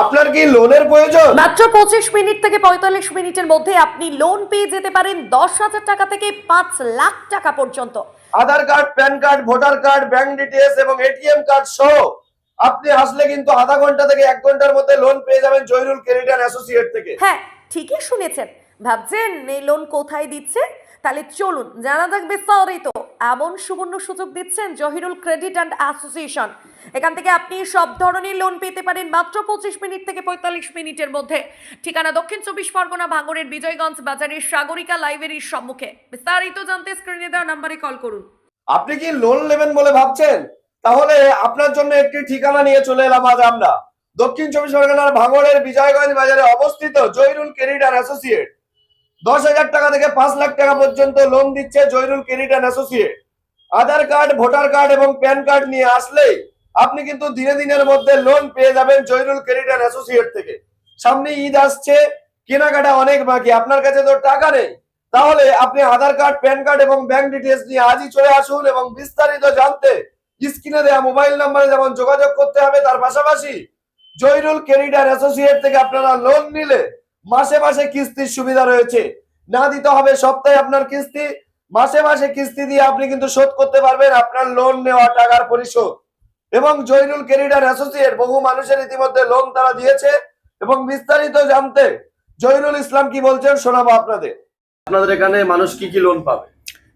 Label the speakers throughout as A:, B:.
A: আপনার কি লোনের প্রয়োজন?
B: মাত্র পঁচিশ মিনিট থেকে পঁয়তাল্লিশ মিনিটের মধ্যে আপনি লোন পেয়ে যেতে পারেন দশ হাজার টাকা থেকে পাঁচ লাখ টাকা পর্যন্ত।
A: Aadhaar card PAN card voter card bank details এবং এটিএম কার্ড সহ আপনি আসলে কিন্তু আধা ঘণ্টা থেকে এক ঘণ্টার মধ্যে লোন পেয়ে যাবেন জয়নুল ক্রেডিট অ্যাসোসিয়েট থেকে।
B: হ্যাঁ ঠিকই শুনেছেন। ভাবছেন এই লোন কোথায় দিচ্ছে? তাহলে চলুন, জানা যাক বিস্তারিত এমন সুবর্ণ সুযোগ দিচ্ছেন জহিরুল ক্রেডিট অ্যান্ড অ্যাসোসিয়েশন এখান থেকে আপনি সব ধরনের লোন পেতে পারেন মাত্র পঁচিশ মিনিট থেকে পঁয়তাল্লিশ মিনিটের মধ্যে। ঠিকানা দক্ষিণ চব্বিশ পরগনা, ভাঙড়ের বিজয়গঞ্জ বাজারের সাগরিকা লাইব্রেরির সম্মুখে। বিস্তারিত জানতে স্ক্রিনে দেওয়া নাম্বারে কল করুন।
A: আপনি কি লোন নেবেন বলে ভাবছেন? তাহলে আপনার জন্য একটি ঠিকানা নিয়ে চলে এলাম আজ আমরা। দক্ষিণ চব্বিশ পরগনার ভাঙড়ের বিজয়গঞ্জ বাজারে অবস্থিত জহিরুল ক্রেডিট অ্যান্ড অ্যাসোসিয়েট দশ হাজার টাকা থেকে পাঁচ লাখ টাকা পর্যন্ত লোন দিচ্ছে Joyrul credit and associate. Aadhaar card, voter card এবং প্যান কার্ড নিয়ে আসলেই আপনি কিন্তু দিনে দিনের মধ্যে লোন পেয়ে যাবেন জয়রুল ক্রেডিট অ্যান্ড অ্যাসোসিয়েট থেকে। সামনে ঈদ আসছে, কেনাকাটা অনেক বাকি, আপনার কাছে তো টাকা নেই। তাহলে আপনি আধার কার্ড, প্যান কার্ড এবং ব্যাংক ডিটেলস নিয়ে আজই চলে আসুন এবং বিস্তারিত জানতে স্ক্রিনে দেওয়া মোবাইল নাম্বারে যেমন যোগাযোগ করতে হবে, তার পাশাপাশি জয়রুল ক্রেডিটার অ্যাসোসিয়েট থেকে আপনারা লোন নিলে মাসে মাসে কিস্তির সুবিধা রয়েছে। না দিতে হবে সপ্তাহে আপনার কিস্তি। মাসে মাসে কিস্তি দিয়ে আপনি কিন্তু শোধ করতে পারবেন আপনার লোন নেওয়া টাকার পরিশোধ। এবং জৈনুল ক্রেডিটার অ্যাসোসিয়েট বহু মানুষের ইতিমধ্যে লোন তারা দিয়েছে। এবং বিস্তারিত জানতে জয়রুল ইসলাম কি বলছেন শোনাবো আপনাদের। আপনাদের এখানে মানুষ কি কি লোন পাবে?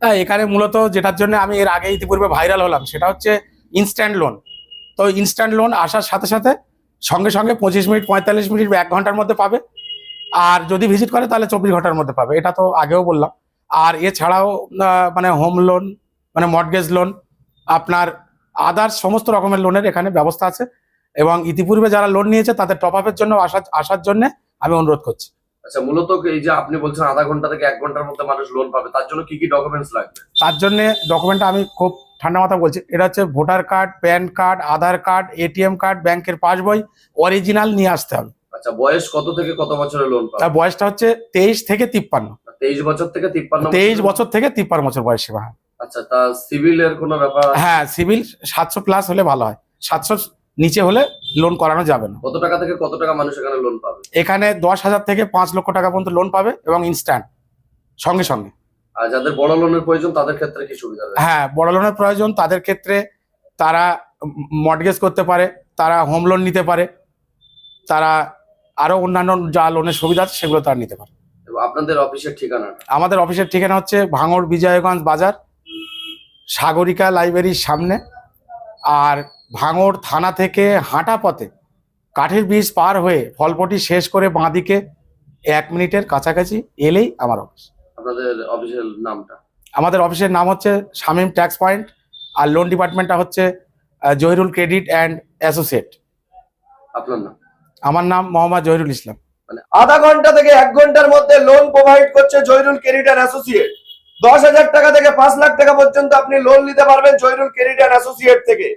C: হ্যাঁ এখানে মূলত যেটার জন্য আমি এর আগে ইতিপূর্বে ভাইরাল হলাম, সেটা হচ্ছে ইনস্ট্যান্ট লোন তো ইনস্ট্যান্ট লোন আসার সাথে সাথে সঙ্গে সঙ্গে পঁচিশ মিনিট, পঁয়তাল্লিশ মিনিট বা এক ঘণ্টার মধ্যে পাবে। আর যদি ভিজিট করে তাহলে চব্বিশ ঘণ্টার মধ্যে পাবে। এটা তো আগেও বললাম। আর এছাড়াও মানে হোম লোন মানে মর্টগেজ লোন আপনার আদার্স সমস্ত রকমের লোনের এখানে ব্যবস্থা আছে। এবং ইতিপূর্বে যারা লোন নিয়েছে তাদের টপ আপের জন্য আসার আসার জন্য আমি অনুরোধ করছি।
D: আচ্ছা মূলত এই যে আপনি বলছেন আধা ঘণ্টা থেকে এক ঘণ্টার মধ্যে মানুষ লোন পাবে তার জন্য কি কি ডকুমেন্টস লাগবে?
C: তার জন্য আমি খুব ঠান্ডা মাথা বলছি। এটা হচ্ছে voter card PAN card Aadhaar card ATM card ব্যাংকের পাসবই অরিজিনাল নিয়ে আসতে হবে।
D: আচ্ছা বয়স কত থেকে কত বছরের লোন
C: তার বয়সটা হচ্ছে তেইশ থেকে তিপ্পান্ন।
D: তেইশ বছর থেকে তিপ্পান্ন
C: তেইশ বছর থেকে তিপ্পান্ন বছর বয়স সীমা
D: আচ্ছা তা সিভিলের কোনো ব্যাপার
C: হ্যাঁ সিভিল সাতশো প্লাস হলে ভালো হয়। সাতশো নিচে হলে লোন করানো যাবে না।
D: কত টাকা থেকে কত টাকা মানুষ এখানে লোন পাবে?
C: এখানে দশ হাজার থেকে পাঁচ লক্ষ টাকা পর্যন্ত লোন পাবে এবং ইনস্ট্যান্ট সঙ্গে সঙ্গে।
D: আর যাদের বড় লোনের প্রয়োজন তাদের ক্ষেত্রে কি সুবিধা
C: হ্যাঁ বড় লোনের প্রয়োজন তাদের ক্ষেত্রে তারা মর্টগেজ করতে পারে তারা হোম লোন নিতে পারে তারা আরও অন্যান্য যা লোনের সুবিধা আছে সেগুলো তারা নিতে পারে।
D: আপনাদের অফিসের ঠিকানাটা?
C: আমাদের অফিসের ঠিকানা হচ্ছে ভাঙড় বিজয়গঞ্জ বাজার সাগরিকা লাইব্রেরির সামনে। আর ভাঙড় থানা থেকে হাঁটা পথে কাঠের বীজ পার হয়ে ফলপটি শেষ করে বাঁদিকে এক মিনিটের কাছাকাছি এলেই আমার অফিস।
D: আপনাদের অফিসের নামটা?
C: আমাদের অফিসের নাম হচ্ছে শামীম ট্যাক্স পয়েন্ট আর লোন ডিপার্টমেন্টটা হচ্ছে জহিরুল ক্রেডিট অ্যান্ড অ্যাসোসিয়েট।
D: আপনার নাম?
C: আমার নাম মোহাম্মদ জহিরুল ইসলাম।
A: আধা ঘণ্টা থেকে এক ঘণ্টার মধ্যে লোন প্রোভাইড করছে জহিরুল ক্রেডিটার অ্যাসোসিয়েট দশ হাজার টাকা থেকে পাঁচ লাখ টাকা পর্যন্ত আপনি লোন নিতে পারবেন জহিরুল ক্রেডিটার অ্যাসোসিয়েট থেকে।